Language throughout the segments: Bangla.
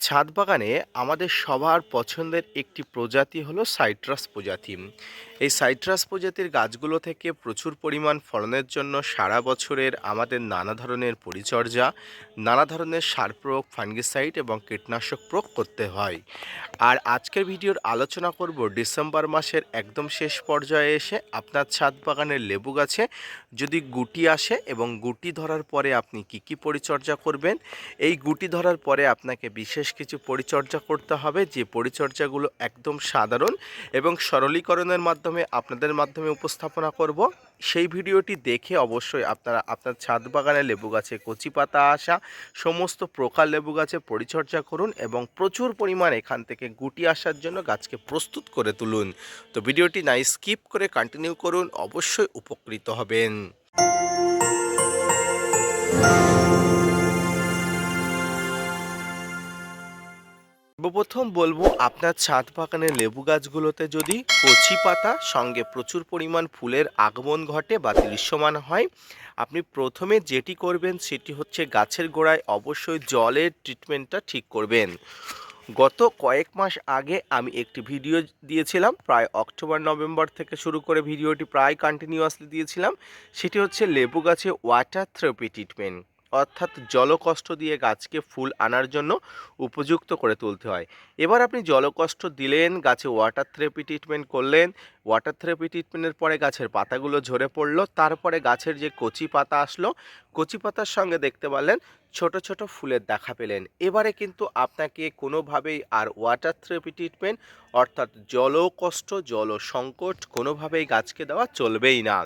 ছাদ বাগানে আমাদের সবার পছন্দের একটি প্রজাতি হলো সাইট্রাস প্রজাতি। এই সাইট্রাস প্রজাতির গাছগুলো থেকে প্রচুর পরিমাণ ফলনের জন্য সারা বছরের আমাদের নানা ধরনের পরিচর্যা, নানা ধরনের সার প্রয়োগ, ফাঙ্গিসাইড এবং কীটনাশক প্রয়োগ করতে হয়। আর আজকের ভিডিওর আলোচনা করব ডিসেম্বর মাসের একদম শেষ পর্যায়ে এসে আপনার ছাদ বাগানের লেবু গাছে যদি গুটি আসে এবং গুটি ধরার পরে আপনি কি কি পরিচর্যা করবেন, এই গুটি ধরার পরে আপনাকে বিশেষ কিছু পরিচর্যা করতে হবে। যে পরিচর্যাগুলো একদম সাধারণ এবং সরলীকরণের মাধ্যমে আপনাদের মাধ্যমে উপস্থাপনা করব। সেই ভিডিওটি দেখে অবশ্যই আপনারা আপনার ছাদ বাগানে লেবু গাছে কচি পাতা আসা, সমস্ত প্রকার লেবু গাছে পরিচর্যা করুন এবং প্রচুর পরিমাণ এখান থেকে গুটি আসার জন্য গাছকে প্রস্তুত করে তুলুন। তো ভিডিওটি নাই স্কিপ করে কন্টিনিউ করুন, অবশ্যই উপকৃত হবেন। সর্বপ্রথম বলব আপনার ছাদ বাগানের লেবু গাছগুলোতে যদি কচি পাতা সঙ্গে প্রচুর পরিমাণ ফুলের আগমন ঘটে বা দৃশ্যমান হয়, আপনি প্রথমে যেটি করবেন সেটি হচ্ছে গাছের গোড়ায় অবশ্যই জলের ট্রিটমেন্টটা ঠিক করবেন। গত কয়েক মাস আগে আমি একটি ভিডিও দিয়েছিলাম, প্রায় অক্টোবর, নভেম্বর থেকে শুরু করে ভিডিওটি প্রায় কন্টিনিউয়াসলি দিয়েছিলাম। সেটি হচ্ছে লেবু গাছে ওয়াটার থেরাপি ট্রিটমেন্ট অর্থাৎ জলকষ্ট দিয়ে গাছকে ফুল আনার জন্য উপযুক্ত করে তুলতে হয়। এবার আপনি জলকষ্ট দিলেন, গাছে ওয়াটার থেরাপি ট্রিটমেন্ট করলেন ওয়াটার থেরাপি ট্রিটমেন্টের পরে গাছের পাতাগুলো ঝরে পড়ল, তারপরে গাছের যে কচি পাতা আসলো, কচি পাতার সঙ্গে দেখতে পারলেন ছোট ছোট ফুলের দেখা পেলেন। এবারে কিন্তু আপনাকে কোনোভাবেই আর ওয়াটার থেরাপি ট্রিটমেন্ট অর্থাৎ জলকষ্ট জল সংকট কোনোভাবেই গাছকে দেওয়া চলবেই না।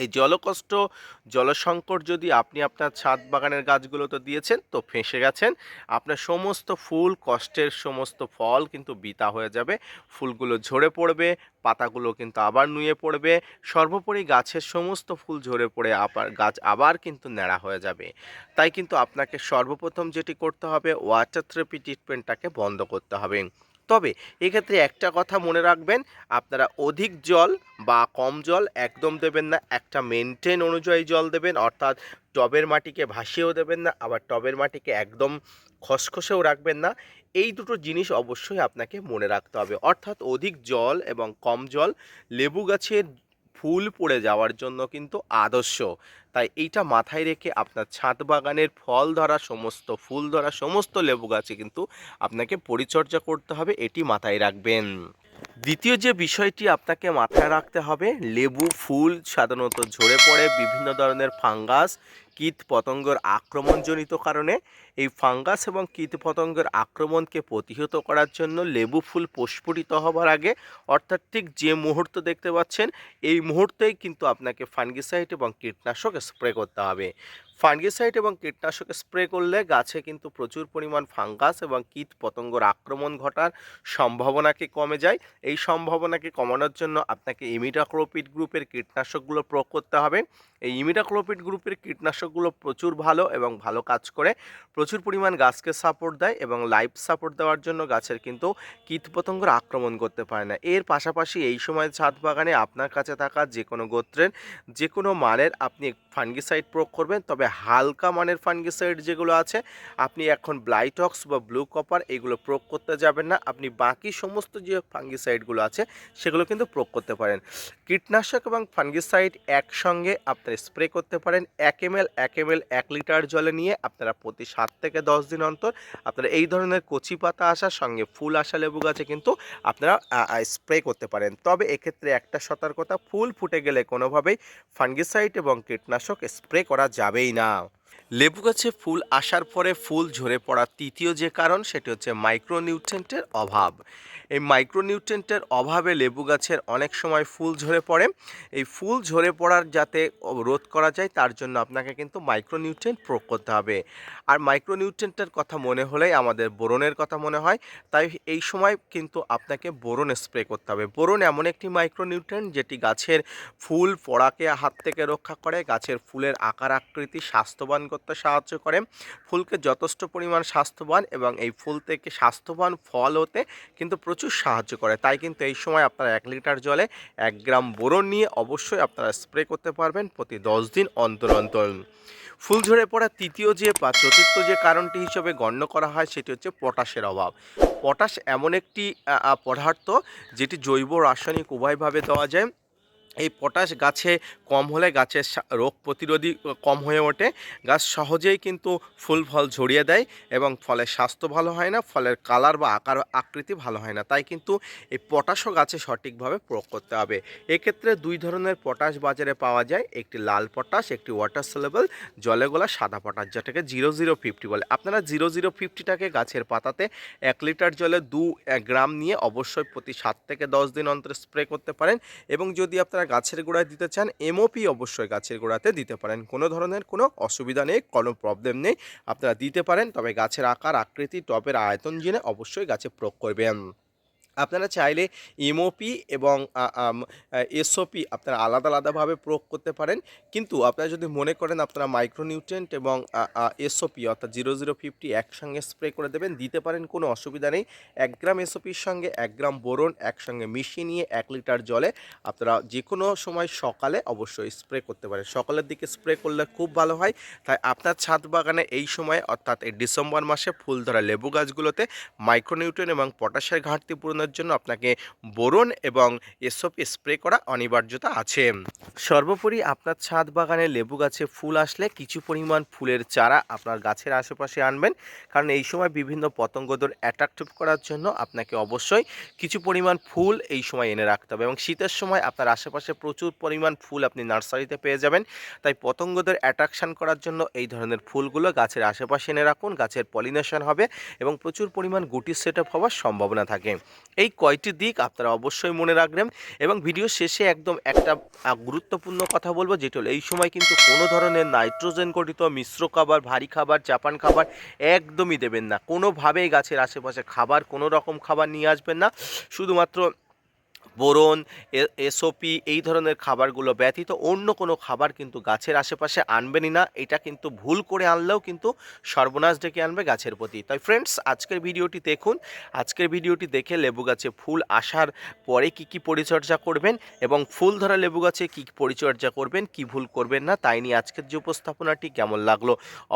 এই জলকষ্ট, জলসংকট যদি আপনি আপনার ছাদ বাগানের গাছগুলোতে দিয়েছেন, তো ফেঁসে গেছেন। আপনার সমস্ত ফুল, কষ্টের সমস্ত ফল কিন্তু বিতা হয়ে যাবে। ফুলগুলো ঝরে পড়বে, পাতাগুলো কিন্তু আবার নুয়ে পড়বে। সর্বোপরি গাছের সমস্ত ফুল ঝরে পড়ে আবার, গাছ আবার কিন্তু ন্যাড়া হয়ে যাবে। তাই কিন্তু আপনাকে সর্বপ্রথম যেটি করতে হবে ওয়াটার থেরাপি ট্রিটমেন্টটাকে বন্ধ করতে হবে। তবে এক্ষেত্রে একটা কথা মনে রাখবেন, আপনারা অধিক জল বা কম জল একদম দেবেন না, একটা মেনটেন অনুযায়ী জল দেবেন, অর্থাৎ টবের মাটিকে ভাসিয়েও দেবেন না, আবার টবের মাটিকে একদম খসখসেও রাখবেন না। এই দুটো জিনিস অবশ্যই আপনাকে মনে রাখতে হবে। অর্থাৎ অধিক জল এবং কম জল লেবু গাছের ফুল পড়ে যাওয়ার জন্য কিন্তু আদর্শ। তাই এইটা মাথায় রেখে আপনার ছাদ বাগানের ফল ধরা সমস্ত, ফুল ধরা সমস্ত লেবু গাছে কিন্তু আপনাকে পরিচর্যা করতে হবে, এটি মাথায় রাখবেন। দ্বিতীয় যে বিষয়টি আপনাকে মাথায় রাখতে হবে, লেবু, ফুল, সাধারণত ঝরে পড়ে বিভিন্ন ধরনের ফাঙ্গাস, কীট পতঙ্গের আক্রমণজনিত কারণে। এই ফাঙ্গাস এবং কীট পতঙ্গের আক্রমণকে প্রতিহত করার জন্য লেবু ফুল প্রস্ফুটিত হবার আগে, অর্থাৎ ঠিক যে মুহূর্ত দেখতে পাচ্ছেন, এই মুহূর্তেই কিন্তু আপনাকে ফাঙ্গিসাইড এবং কীটনাশক স্প্রে করতে হবে। ফাঙ্গিসাইড এবং কীটনাশক স্প্রে করলে গাছে কিন্তু প্রচুর পরিমাণ ফাঙ্গাস এবং কীট পতঙ্গর আক্রমণ ঘটার সম্ভাবনাকে কমে যায়। এই সম্ভাবনাকে কমানোর জন্য আপনাকে ইমিডাক্লোপিড গ্রুপের কীটনাশকগুলো প্রয়োগ করতে হবে। এই ইমিডাক্লোপিড গ্রুপের কীটনাশকগুলো প্রচুর ভালো এবং ভালো কাজ করে। প্রচুর পরিমাণ গাছকে সাপোর্ট দেয় এবং লাইফ সাপোর্ট দেওয়ার জন্য গাছের কিন্তু কীটপতঙ্গর আক্রমণ করতে পারে না। এর পাশাপাশি এই সময় ছাদ বাগানে আপনার কাছে থাকা যে কোনো গোত্রের যে কোনো মানের আপনি ফাঙ্গিসাইড প্রয়োগ করবেন। তবে হালকা মানের ফাঙ্গিসাইড যেগুলো আছে, আপনি এখন ব্লাইটক্স বা ব্লু কপার এগুলো প্রয়োগ করতে যাবেন না। আপনি বাকি সমস্ত যে ফাঙ্গিসাইডগুলো আছে, সেগুলো কিন্তু প্রয়োগ করতে পারেন। কীটনাশক এবং ফাঙ্গিসাইড একসঙ্গে আপনারা স্প্রে করতে পারেন, এক এম এল এক এম এল এক লিটার জলে নিয়ে আপনারা প্রতি সাত থেকে দশ দিন অন্তর আপনারা এই ধরনের কচি পাতা আসার সঙ্গে ফুল আসা লেবু গাছে কিন্তু আপনারা স্প্রে করতে পারেন। তবে এক্ষেত্রে একটা সতর্কতা, ফুল ফুটে গেলে কোনোভাবেই ফাঙ্গিসাইড এবং কীটনাশক স্প্রে করা যাবেই না। লেবু গাছে ফুল আসার পরে ফুল ঝরে পড়ার তৃতীয় যে কারণ, সেটি হচ্ছে মাইক্রোনিউট্রেন্টের অভাব। এই মাইক্রোনিউট্রেন্টের অভাবে লেবু গাছের অনেক সময় ফুল ঝরে পড়ে। এই ফুল ঝরে পড়ার যাতে রোধ করা যায়, তার জন্য আপনাকে কিন্তু মাইক্রোনিউট্রেন্ট প্রয়োগ করতে হবে। আর মাইক্রোনিউট্রেন্টের কথা মনে হলেই আমাদের বোরনের কথা মনে হয়, তাই এই সময় কিন্তু আপনাকে বোরন স্প্রে করতে হবে। বোরন এমন একটি মাইক্রোনিউট্রেন্ট যেটি গাছের ফুল পড়াকে হাত থেকে রক্ষা করে, গাছের ফুলের আকার আকৃতি, স্বাস্থ্যবান করতে সাহায্য করে। ফুলকে যথেষ্ট পরিমাণ স্বাস্থ্যবান এবং এই ফুল থেকে স্বাস্থ্যবান ফল হতে কিন্তু প্রচুর সাহায্য করে। তাই কিন্তু এই সময় আপনারা এক লিটার জলে এক গ্রাম বোরন নিয়ে অবশ্যই আপনারা স্প্রে করতে পারবেন প্রতি দশ দিন অন্তর অন্তর। ফুল ঝরে পড়া তৃতীয় যে বা চতুর্থ যে কারণটি হিসেবে গণ্য করা হয় সেটি হচ্ছে পটাশের অভাব। পটাশ এমন একটি পদার্থ যেটি জৈব রাসায়নিক উভয়ভাবে দেওয়া যায়। এই পটাশ গাছে কম হলে গাছের রোগ প্রতিরোধী কম হয়ে ওঠে। গাছ সহজেই কিন্তু ফুল, ফল ঝরিয়ে দেয় এবং ফলের স্বাস্থ্য ভালো হয় না, ফলের কালার বা আকার, আকৃতি ভালো হয় না। তাই কিন্তু এই পটাশও গাছে সঠিকভাবে প্রয়োগ করতে হবে। এক্ষেত্রে দুই ধরনের পটাশ বাজারে পাওয়া যায়। একটি লাল পটাশ, একটি ওয়াটার সেলেবল জলে গোলা সাদা পটাশ, যেটাকে জিরো জিরো ফিফটি বলে। আপনারা জিরো জিরো ফিফটিটাকে গাছের পাতাতে এক লিটার জলে দু গ্রাম নিয়ে অবশ্যই প্রতি সাত থেকে দশ দিন অন্তর স্প্রে করতে পারেন। এবং যদি আপনারা গাছের গোড়ায় দিতে চান এমওপি অবশ্যই গাছের গোড়াতে দিতে পারেন। কোনো ধরনের কোনো অসুবিধা নেই, কোনো প্রবলেম নেই। আপনারা দিতে পারেন, তবে গাছের আকার, আকৃতি, টবের আয়তন জেনে অবশ্যই গাছে প্রয়োগ করবেন। আপনারা চাইলে এমওপি এবং এসওপি আপনারা আলাদা আলাদাভাবে প্রয়োগ করতে পারেন। কিন্তু আপনারা যদি মনে করেন আপনারা মাইক্রোনিউট্রেন্ট এবং এসওপি অর্থাৎ জিরো জিরো ফিফটি একসঙ্গে স্প্রে করে দেবেন, দিতে পারেন কোনো অসুবিধা নেই। এক গ্রাম এসওপির সঙ্গে এক গ্রাম বোরন একসঙ্গে মিশিয়ে নিয়ে এক লিটার জলে আপনারা যে কোনো সময় সকালে অবশ্যই স্প্রে করতে পারেন। সকালের দিকে স্প্রে করলে খুব ভালো হয়। তাই আপনার ছাদ বাগানে এই সময় অর্থাৎ এই ডিসেম্বর মাসে ফুল ধরা লেবু গাছগুলোতে মাইক্রোনিউট্রেন এবং পটাশের ঘাটতি পূরণের জন্য আপনাকে বোরন এবং এসওপি স্প্রে করা অনিবার্যতা আছে। সর্বোপরি আপনার ছাদ বাগানে লেবু গাছে ফুল আসলে কিছু পরিমাণ ফুলের চারা আপনার গাছের আশেপাশে আনবেন। কারণ এই সময় বিভিন্ন পতঙ্গদের অ্যাট্রাকটিভ করার জন্য আপনাকে অবশ্যই কিছু পরিমাণ ফুল এই সময় এনে রাখতে হবে এবং শীতের সময় আপনার আশেপাশে প্রচুর পরিমাণ ফুল আপনি নার্সারিতে পেয়ে যাবেন। তাই পতঙ্গদের অ্যাট্রাকশন করার জন্য এই ধরনের ফুলগুলো গাছের আশেপাশে এনে রাখুন, গাছের পলিনেশন হবে এবং প্রচুর পরিমাণ গুটি সেট আপ হওয়ার সম্ভাবনা থাকে। এই কয়টি দিক আপনারা অবশ্যই মনে রাখবেন এবং ভিডিও শেষে একদম একটা গুরুত্বপূর্ণ কথা বলব, যেটা হলো এই সময় কিন্তু কোনো ধরনের নাইট্রোজেন গঠিত মিশ্র খাবার, ভারী খাবার, জাপান খাবার একদমই দেবেন না। কোনোভাবেই গাছের আশেপাশে খাবার, কোনো রকম খাবার নিয়ে আসবেন না। শুধুমাত্র বোরন এসওপি এই ধরনের খাবারগুলো ব্যতীত অন্য কোনো খাবার কিন্তু গাছের আশেপাশে আনবেনই না। এটা কিন্তু ভুল করে আনলেও কিন্তু সর্বনাশ ডেকে আনবে গাছের প্রতি। তাই ফ্রেন্ডস আজকের ভিডিওটি দেখুন। আজকের ভিডিওটি দেখে লেবু গাছে ফুল আসার পরে কি কি পরিচর্যা করবেন এবং ফুল ধরা লেবু গাছে কী কী পরিচর্যা করবেন, কি ভুল করবেন না, তাই নিয়ে আজকের যে উপস্থাপনাটি কেমন লাগল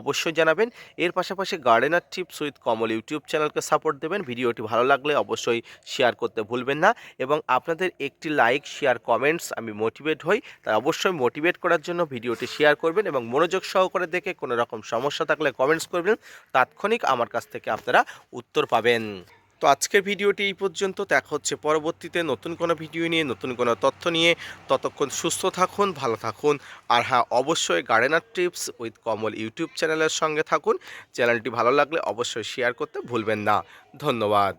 অবশ্যই জানাবেন। এর পাশাপাশি gardener tips with Kamal YouTube চ্যানেলকে সাপোর্ট দেবেন। ভিডিওটি ভালো লাগলে অবশ্যই শেয়ার করতে ভুলবেন না। এবং আপনাদের একটি লাইক শেয়ার কমেন্টস আমি মোটিভেট হই। তাই অবশ্যই মোটিভেট করার জন্য ভিডিওটি শেয়ার করবেন এবং মনোযোগ সহকারে দেখে কোনো রকম সমস্যা থাকলে কমেন্টস করবেন। তাৎক্ষণিক আমার কাছ থেকে আপনারা উত্তর পাবেন। তো আজকের ভিডিওটি এই পর্যন্ত। দেখা হচ্ছে পরবর্তীতে নতুন কোনো ভিডিও নিয়ে, নতুন কোনো তথ্য নিয়ে। ততক্ষণ সুস্থ থাকুন, ভালো থাকুন। আর হ্যাঁ অবশ্যই gardener tips with Kamal YouTube চ্যানেলের সঙ্গে থাকুন। চ্যানেলটি ভালো লাগলে অবশ্যই শেয়ার করতে ভুলবেন না। ধন্যবাদ।